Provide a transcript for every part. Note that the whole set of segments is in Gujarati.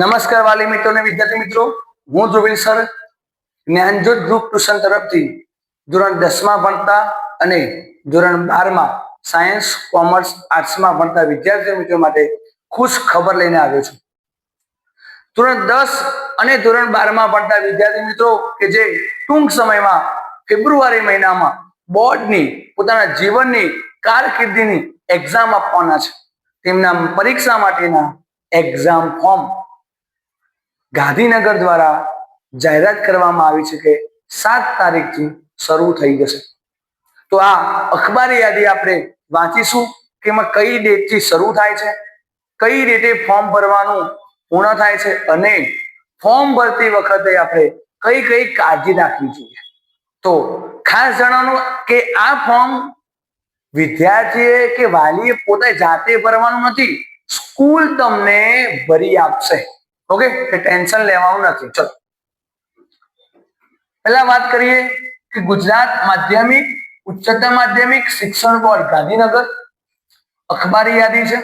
નમસ્કાર વાલી મિત્રો અને વિદ્યાર્થી મિત્રો. હું Dhruvil sir. Gyanjyot group tuition તરફથી ધોરણ દસમાં ભણતા અને ધોરણ બારમાં સાયન્સ કોમર્સ આર્ટ્સમાં ભણતા વિદ્યાર્થી મિત્રો માટે ખુશ ખબર લઈને આવ્યો છું. ધોરણ દસ અને ધોરણ બારમાં ભણતા વિદ્યાર્થી મિત્રો કે જે ટૂંક સમયમાં ફેબ્રુઆરી મહિનામાં બોર્ડની પોતાના જીવનની કારકિર્દીની એક્ઝામ આપવાના છે. તેમના પરીક્ષા માટેના એક્ઝામ ફોર્મ ગાંધીનગર દ્વારા જાહેરાત કરવામાં આવી છે કે સાત તારીખથી શરૂ થઈ જશે. તો આ અખબારી યાદી આપણે વાંચીશું કે એમાં કઈ ડેટથી શરૂ થાય છે, કઈ ડેટે ફોર્મ ભરવાનું પૂર્ણ થાય છે અને ફોર્મ ભરતી વખતે આપણે કઈ કઈ કાળજી રાખવી જોઈએ. તો ખાસ જણાવવાનું કે આ ફોર્મ વિદ્યાર્થીએ કે વાલીએ પોતે જાતે ભરવાનું નથી, સ્કૂલ તમને ભરી આપશે. ઓકે કે ટેન્શન લેવાનું નથી. ચલો. પહેલા વાત કરીએ કે ગુજરાત માધ્યમિક, ઉચ્ચતર માધ્યમિક શિક્ષણ બોર્ડ, ગાંધીનગર. અખબારી યાદી છે.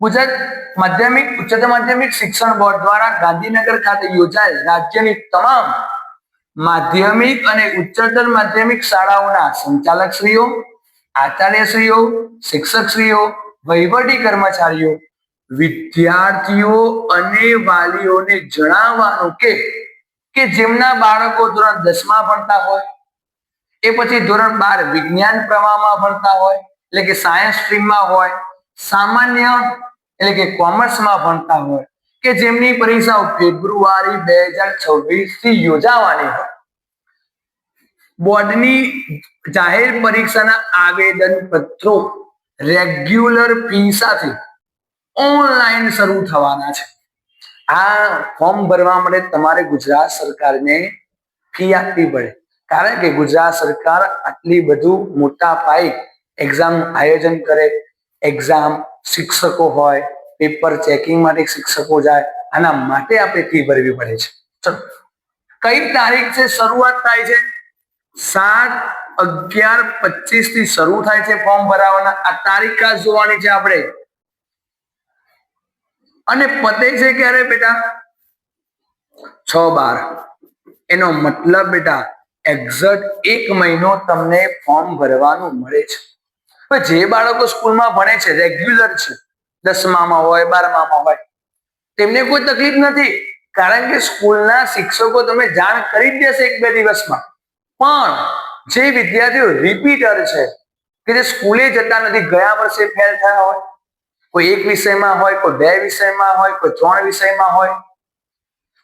ગુજરાત માધ્યમિક, ઉચ્ચતર માધ્યમિક શિક્ષણ બોર્ડ દ્વારા ગાંધીનગર ખાતે યોજાયેલ રાજ્યની તમામ માધ્યમિક અને ઉચ્ચતર માધ્યમિક શાળાઓના સંચાલકશ્રીઓ, આચાર્યશ્રીઓ, શિક્ષકશ્રીઓ, વહીવટી કર્મચારીઓ વિદ્યાર્થીઓ અને વાલીઓને જણાવવાનું કે કે જેમના બાળકો ધોરણ દસમાં ભણતા હોય, એ પછી ધોરણ બાર વિજ્ઞાન પ્રવાહમાં ભણતા હોય, એટલે કે સાયન્સ સ્ટ્રીમમાં હોય, સામાન્ય એટલે કે કોમર્સમાં ભણતા હોય, કે જેમની પરીક્ષાઓ ફેબ્રુઆરી બે હજાર છવ્વીસથી યોજાવાની હોય. બોર્ડની જાહેર પરીક્ષાના આવેદન પત્રો રેગ્યુલર ફી સાથે ઓનલાઈન શરૂ થવાના છે. આ ફોર્મ ભરવા માટે તમારે ગુજરાત સરકારને ફી આપવી પડે. કારણ કે ગુજરાત સરકાર આટલી બધું મોટા પાયે એક્ઝામ આયોજન કરે. એક્ઝામ શિક્ષકો હોય પેપર ચેકિંગ માટે શિક્ષકો જાય, આના માટે આપણે ફી ભરવી પડે છે. ચલો, કઈ તારીખ છે? શરૂઆત થાય છે? સાત અગિયાર પચીસથી શરૂ થાય છે ફોર્મ ભરાવાના. આ તારીખ ખાસ જોવાની છે આપણે. અને પતે છે ક્યારે બેટા? છ બાર. એનો મતલબ બેટા એક્ઝેક્ટ એક મહિનો તમને ફોર્મ ભરવાનું મળે છે. જે બાળકો સ્કૂલમાં ભણે છે રેગ્યુલર છે, દસમામાં હોય, બારમામાં હોય, તેમને કોઈ તકલીફ નથી. કારણ કે સ્કૂલના શિક્ષકો તમે જાણ કરી જ દેશે એક બે દિવસમાં. પણ જે વિદ્યાર્થીઓ રિપીટર છે, કે જે સ્કૂલે જતા નથી, ગયા વર્ષે ફેલ થયા હોય કોઈ એક વિષયમાં હોય, કોઈ બે વિષયમાં હોય, કોઈ ત્રણ વિષયમાં હોય.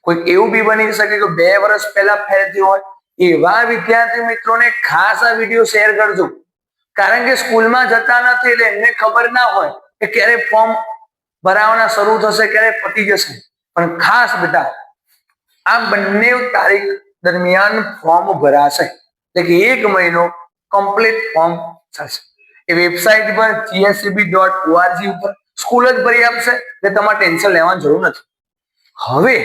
કોઈ એવું બી બની શકે કે બે વર્ષ પહેલા થયું હોય. એવા વિદ્યાર્થી મિત્રોને ખાસ આ વીડિયો શેર કરજો. કારણ કે સ્કૂલમાં જતા નથી એટલે એમને ખબર ના હોય કે ક્યારે ફોર્મ ભરાવાના શરૂ થશે, ક્યારે પતી જશે. પણ ખાસ બેટા, આ બંને તારીખ દરમિયાન ફોર્મ ભરાશે. એટલે કે એક મહિનો કમ્પ્લીટ ફોર્મ થશે. એ વેબસાઇટ પર જીએસસીબી ડોટ ઓઆરજી ઉપર સ્કૂલ જ ભરી આપશે એટલે તમારે ટેન્શન લેવાની જરૂર નથી. હવે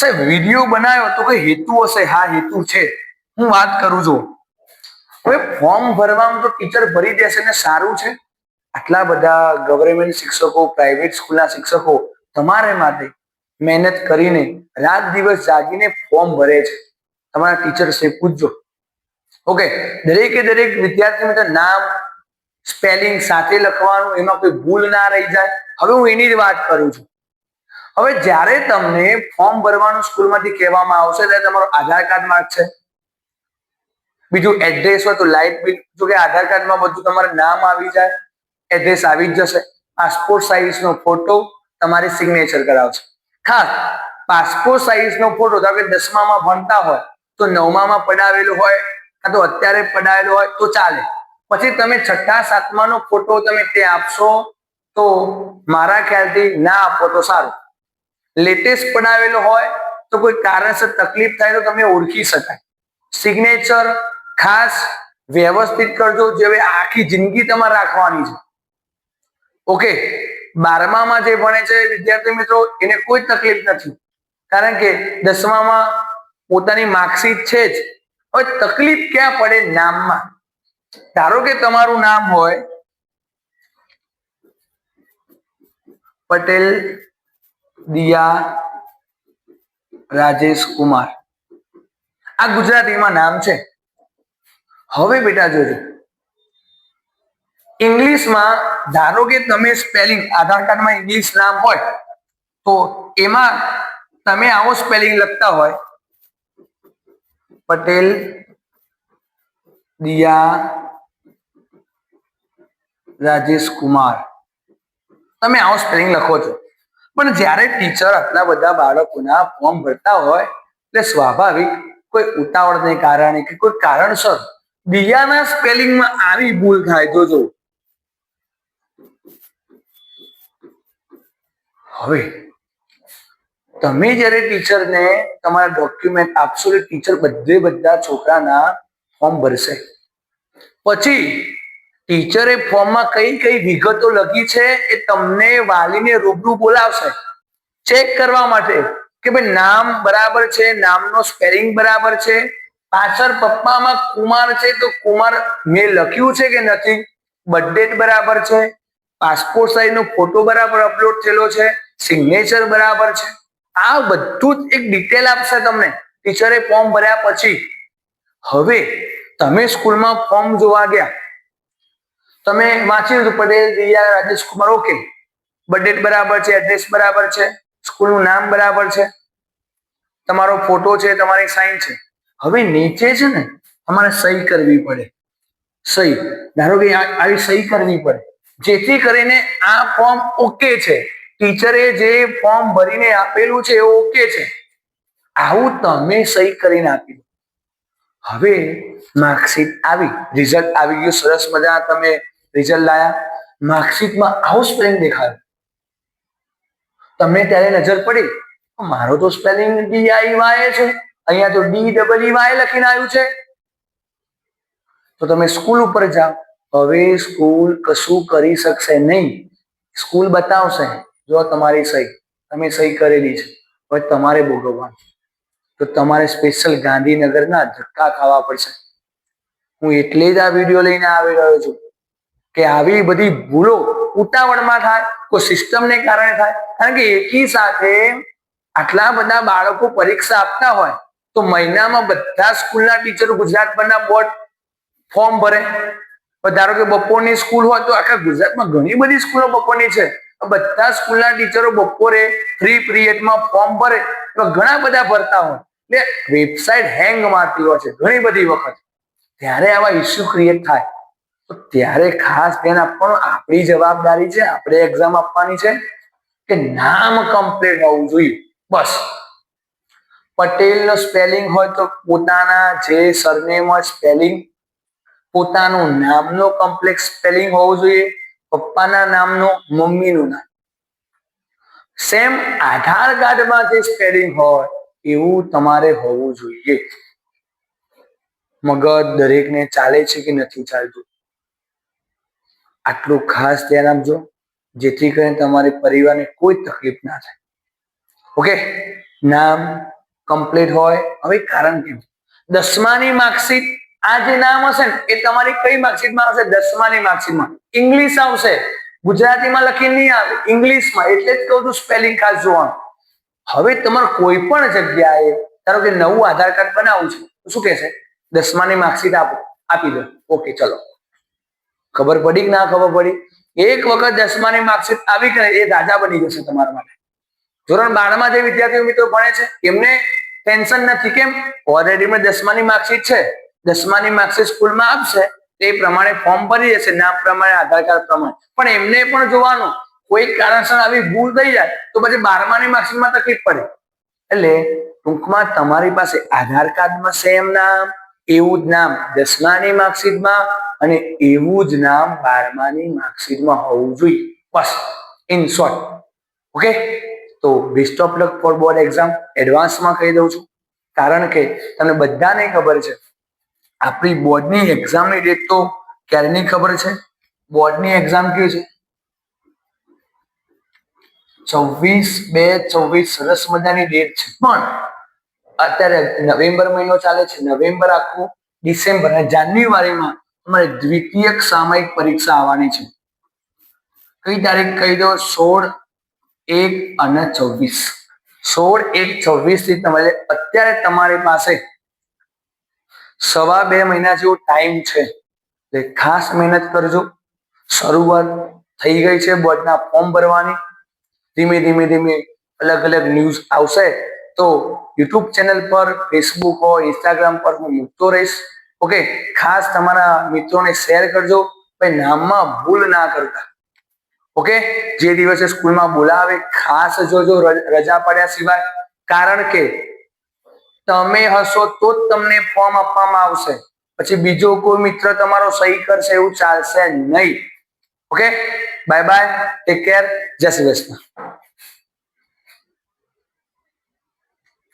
સાહેબ વીડિયો બનાવ્યો તો કઈ હેતુ હશે? હા, હેતુ છે. હું વાત કરું છું. હવે ફોર્મ ભરવામાં તો ટીચર ભરી દેશે ને સારું છે. આટલા બધા ગવર્મેન્ટ શિક્ષકો પ્રાઇવેટ સ્કૂલના શિક્ષકો તમારે માટે મહેનત કરીને રાત દિવસ જાગીને ફોર્મ ભરે છે. તમારા ટીચર છે પૂછજો. ઓકે દરેકે દરેક વિદ્યાર્થી મિત્ર નામ સ્પેલિંગ સાથે લખવાનું, એમાં કોઈ ભૂલ ના રહી જાય. હવે હું એની જ વાત કરું છું. હવે જ્યારે તમને ફોર્મ ભરવાનું સ્કૂલમાંથી કહેવામાં આવશે, ત્યારે તમારો આધાર કાર્ડ માગશે બીજું એડ્રેસ હોય તો લાઇટ બિલ જો કે આધાર કાર્ડમાં બધું તમારું નામ આવી જાય, એડ્રેસ આવી જ જશે. પાસપોર્ટ સાઇઝનો ફોટો તમારી સિગ્નેચર કરાવશે. ખાસ, પાસપોર્ટ સાઇઝનો ફોટો, ધારો કે દસમામાં ભણતા હોય, તો નવમામાં પડાવેલું હોય, કાં તો અત્યારે પડાવેલું હોય, તો ચાલે. પછી તમે છઠ્ઠા, સાતમાનો ફોટો તમે તે આપશો, તો મારા ખ્યાલથી ના આપો તો સારું. લેટેસ્ટ પડાવેલો હોય, તો કોઈ કારણસર તકલીફ થાય તો તમને ઓળખી શકાય. સિગ્નેચર ખાસ વ્યવસ્થિત કરજો, જે હવે આખી જિંદગી તમારે રાખવાની છે. ઓકે બારમામાં જે ભણે છે, વિદ્યાર્થી મિત્રો, એને કોઈ તકલીફ નથી. કારણ કે દસમામાં પોતાની માર્કશીટ છે જ. હવે તકલીફ ક્યાં પડે નામમાં? ધારો કે તમારું નામ હોય પટેલ દિયા રાજેશ કુમાર. આ ગુજરાતીમાં નામ છે. હવે બેટા જોજો. ઇંગ્લિશમાં ધારો કે તમે સ્પેલિંગ આધાર કાર્ડમાં ઇંગ્લિશ નામ હોય, તો એમાં તમે આવો સ્પેલિંગ લખતા હોય. પટેલ દિયા રાજેશ કુમાર. તમે આવો સ્પેલિંગ લખો છો. પણ જ્યારે ટીચર આટલા બધા બાળકોના ફોર્મ ભરતા હોય, એટલે સ્વાભાવિક કોઈ ઉતાવળને કારણે કે કોઈ કારણસર દિયાના સ્પેલિંગમાં આવી ભૂલ થાય. જોજો. હવે, તમે જ્યારે ટીચરને તમારા ડોક્યુમેન્ટ આપશો એટલે ટીચર બધે બધા છોકરાના ફોર્મ ભરશે. પછી ટીચરે ફોર્મમાં કઈ કઈ વિગતો લખી છે એ તમને વાલીને રૂબરૂ બોલાવશે. ચેક કરવા માટે કે ભાઈ નામ બરાબર છે, નામનો સ્પેલિંગ બરાબર છે. પાછળ પપ્પામાં કુમાર છે તો કુમાર મેં લખ્યું છે કે નથી? બર્થડેટ બરાબર છે. પાસપોર્ટ સાઇઝનો ફોટો બરાબર અપલોડ થયેલો છે. સિગ્નેચર બરાબર છે. આ બધું જ એક ડિટેલ આપશે તમને. ટીચરે ફોર્મ ભર્યા પછી હવે તમે સ્કૂલમાં ફોર્મ જોવા ગયા. તમે વાંચી લીધું પટેલ દિયા રાજેશ કુમાર ઓકે. બર્થડેટ બરાબર છે, એડ્રેસ બરાબર છે, સ્કૂલનું નામ બરાબર છે, તમારો ફોટો છે, તમારી સાઈન છે. હવે નીચે છે ને તમારે સહી કરવી પડે. સહી. ધારો કે આવી સહી કરવી પડે. જેથી કરીને આ ફોર્મ ઓકે છે. ટીચરે જે ફોર્મ ભરીને આપેલું છે, એ ઓકે છે. આવું તમે સહી કરીને આપી દો. હવે માર્કશીટ આવી રિઝલ્ટ આવી ગયું, સરસ મજા તમે રિઝલ્ટ લાયા. માર્કશીટમાં આવો સ્પેલિંગ દેખાયો. તમને ત્યારે નજર પડી મારો તો સ્પેલિંગ ડી આઈ વાય છે, અહીંયા તો ડી ડબલ ઈ વાય લખીને આવ્યું છે. તો તમે સ્કૂલ ઉપર જાઓ. હવે સ્કૂલ કશું કરી શકશે નહીં. સ્કૂલ બતાવશે, જો તમારી સહી, તમે સહી કરેલી છે, હવે તમારે ભોગવવાનું તો તમારે સ્પેશિયલ ગાંધીનગરના ધક્કા ખાવા પડશે. હું એટલે જ આ વીડિયો લઈને આવી રહ્યો છું કે આવી બધી ભૂલો ઉતાવળમાં થાય, કોઈ સિસ્ટમને કારણે થાય. કારણ કે એકી સાથે આટલા બધા બાળકો પરીક્ષા આપતા હોય, તો મહિનામાં બધા સ્કૂલના ટીચરો ગુજરાતભરના બોર્ડ ફોર્મ ભરે. ધારો કે બપોરની સ્કૂલ હોય તો આખા ગુજરાતમાં ઘણી બધી સ્કૂલો બપોરની છે. બધા સ્કૂલના ટીચરો બપોરે ફ્રી પીરિયડમાં ફોર્મ ભરે. તો ઘણા બધા ભરતા હોય. એટલે વેબસાઇટ હેંગ મારતી હોય છે ઘણી બધી વખત. ત્યારે આવા ઇસ્યુ ક્રિએટ થાય. તો ત્યારે ખાસ ધ્યાન આપવાનું, આપણી જવાબદારી છે, આપણે એક્ઝામ આપવાની છે કે નામ કમ્પ્લીટ હોવું જોઈએ. બસ. પટેલ નો સ્પેલિંગ હોય તો પોતાના જે સરનેમ સ્પેલિંગ પોતાનું નામનો કમ્પ્લેક્સ સ્પેલિંગ હોવું જોઈએ. પપ્પાના નામનું મમ્મીનું નામ. સેમ આધાર કાર્ડમાં જે સ્પેલિંગ હોય, એવું તમારે હોવું જોઈએ. મગજ દરેકને ચાલે છે કે નથી ચાલતું? આટલું ખાસ ધ્યાન આપજો, જેથી કરીને તમારે પરિવારને કોઈ તકલીફ ના થાય. ઓકે? નામ કમ્પ્લીટ હોય, હવે કારણ કેમ દસમાની માર્કશીટ, આ જે નામ હશે ને, એ તમારી કઈ માર્કશીટમાં આવશે? દસમાની માર્કશીટમાં. ઇંગ્લિશ આવશે. ગુજરાતીમાં લખી નહીં આવે, ઇંગ્લિશમાં, એટલે જ કહું છું સ્પેલિંગ ખાસ જોવાનું. હવે તમારે કોઈ પણ જગ્યાએ, ધારો કે નવું આધાર કાર્ડ બનાવવું છે શું કહેશે? દસમાની માર્કશીટ આપો, આપી દો. ઓકે ચલો. ખબર પડી કે ના ખબર પડી? એક વખત દસમાની માર્કશીટ આવી કે એ રાજા બની જશે તમારા માટે. ધોરણ બારમાં જે વિદ્યાર્થીઓ મિત્રો ભણે છે, એમને ટેન્શન નથી. કેમ? ઓલરેડી મેં દસમાની માર્કશીટ છે. દસમાની માર્કશીટ સ્કૂલમાં આપશે તે પ્રમાણે ફોર્મ ભરી જશે નામ પ્રમાણે આધાર કાર્ડ પ્રમાણે. પણ એમને પણ જોવાનું, કોઈ કારણસર આવી ભૂલ થઈ જાય, તો પછી બારમાની માર્કશીટમાં તકલીફ પડે. એટલે ટૂંકમાં તમારી પાસે આધાર કાર્ડમાં સેમ નામ, એવું જ નામ દસમાની માર્કશીટમાં અને એવું જ નામ બારમાની માર્કશીટમાં હોવું જોઈએ. બસ ઇન શોર્ટ ઓકે તો best of luck for board exam એડવાન્સમાં કહી દઉં છું. કારણ કે તમને બધાને ખબર છે આપણી બોર્ડની એક્ઝામની ડેટ તો ક્યારેની ખબર છે? બોર્ડની એક્ઝામ કેવી છે? છવ્વીસ બે છવ્વીસ સરસ મજાની ડેટ છે. પણ અત્યારે નવેમ્બર મહિનો ચાલે છે. નવેમ્બર આખું ડિસેમ્બર અને જાન્યુઆરીમાં તમારે દ્વિતીયક સામયિક પરીક્ષા આવવાની છે. કઈ તારીખ કહી દો? સોળ એક અને છવ્વીસ. સોળ એક છવ્વીસથી તમારે અત્યારે તમારી પાસે સવા બે મહિના જેવો ટાઈમ છે. એટલે ખાસ મહેનત કરજો. શરૂઆત થઈ ગઈ છે બોર્ડના ફોર્મ ભરવાની. ધીમે ધીમે ધીમે અલગ અલગ ન્યૂઝ આવશે તો યુટ્યુબ ચેનલ પર ફેસબુક હોય ઇન્સ્ટાગ્રામ પર હું મૂકતો રહીશ. ઓકે ખાસ તમારા મિત્રોને શેર કરજો. ભાઈ, નામમાં ભૂલ ના કરતા. ઓકે જે દિવસે સ્કૂલમાં બોલાવે, ખાસ જોજો રજા પડ્યા સિવાય. કારણ કે તમે હશો તો જ તમને ફોર્મ આપવામાં આવશે. પછી બીજો કોઈ મિત્ર તમારો સહી કરશે એવું ચાલશે નહીં. Okay bye bye take care જય શ્રી કૃષ્ણ.